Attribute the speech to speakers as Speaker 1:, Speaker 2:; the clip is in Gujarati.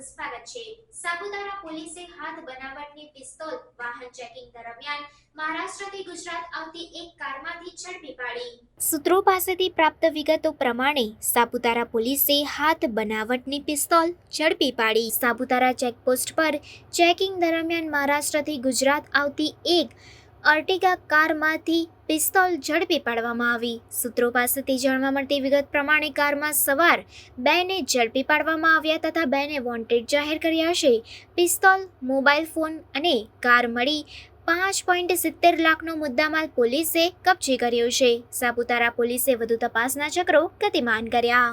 Speaker 1: સ્વાગત છે. સાપુતારા પોલીસે હાથ બનાવટની પિસ્તોલ વાહન ચેકિંગ દરમિયાન મહારાષ્ટ્રથી ગુજરાત આવતી એક કારમાંથી ઝડપી પાડી. સૂત્રો પાસેથી પ્રાપ્ત વિગતો પ્રમાણે સાપુતારા પોલીસે હાથ બનાવટની પિસ્તોલ ઝડપી પાડી. સાપુતારા ચેકપોસ્ટ પર ચેકિંગ દરમિયાન મહારાષ્ટ્રથી ગુજરાત આવતી એક અર્ટિગા કારમાંથી પિસ્તોલ ઝડપી પાડવામાં આવી. સૂત્રો પાસેથી જાણવા મળતી વિગત પ્રમાણે કારમાં સવાર બેને ઝડપી પાડવામાં આવ્યા તથા બેને વોન્ટેડ જાહેર કર્યા છે. પિસ્તોલ, મોબાઈલ ફોન અને કાર મળી પાંચ પોઈન્ટ સિત્તેર લાખનો મુદ્દામાલ પોલીસે કબજે કર્યો છે. સાપુતારા પોલીસે વધુ તપાસના ચક્રો ગતિમાન કર્યા.